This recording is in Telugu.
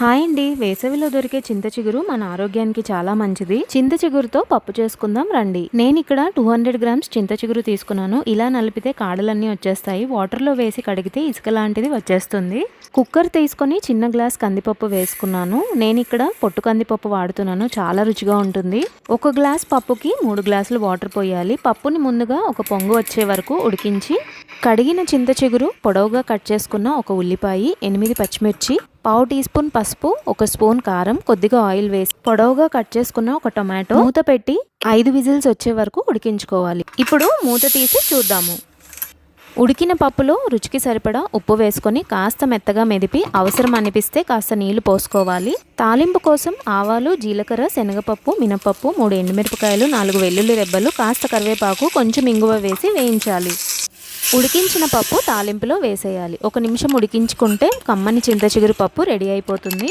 హాయ్ అండి. వేసవిలో దొరికే చింత చిగురు మన ఆరోగ్యానికి చాలా మంచిది. చింత చిగురుతో పప్పు చేసుకుందాం రండి. నేను ఇక్కడ టూ హండ్రెడ్ గ్రామ్స్ చింత చిగురు తీసుకున్నాను. ఇలా నలిపితే కాడలన్నీ వచ్చేస్తాయి. వాటర్లో వేసి కడిగితే ఇసుక లాంటిది వచ్చేస్తుంది. కుక్కర్ తీసుకొని చిన్న గ్లాస్ కందిపప్పు వేసుకున్నాను. నేను ఇక్కడ పొట్టు కందిపప్పు వాడుతున్నాను. చాలా రుచిగా ఉంటుంది. ఒక గ్లాస్ పప్పుకి మూడు గ్లాసులు వాటర్ పోయాలి. పప్పుని ముందుగా ఒక పొంగు వచ్చే వరకు ఉడికించి కడిగిన చింత చిగురు పొడవుగా కట్ చేసుకున్న ఒక ఉల్లిపాయ ఎనిమిది పచ్చిమిర్చి పావు టీ స్పూన్ పసుపు ఒక స్పూన్ కారం కొద్దిగా ఆయిల్ వేసి పొడవుగా కట్ చేసుకున్న ఒక టొమాటో మూత పెట్టి ఐదు విజిల్స్ వచ్చే వరకు ఉడికించుకోవాలి. ఇప్పుడు మూత తీసి చూద్దాము. ఉడికిన పప్పులో రుచికి సరిపడా ఉప్పు వేసుకొని కాస్త మెత్తగా మెదిపి అవసరం అనిపిస్తే కాస్త నీళ్ళు పోసుకోవాలి. తాలింపు కోసం ఆవాలు జీలకర్ర శనగపప్పు మినపప్పు మూడు ఎండుమిరపకాయలు నాలుగు వెల్లుల్లి రెబ్బలు కాస్త కరివేపాకు కొంచెం ఇంగువ వేసి వేయించాలి. ఉడికించిన పప్పు తాలింపులో వేసేయాలి. ఒక నిమిషం ఉడికించుకుంటే కమ్మని చింత చిగురు పప్పు రెడీ అయిపోతుంది.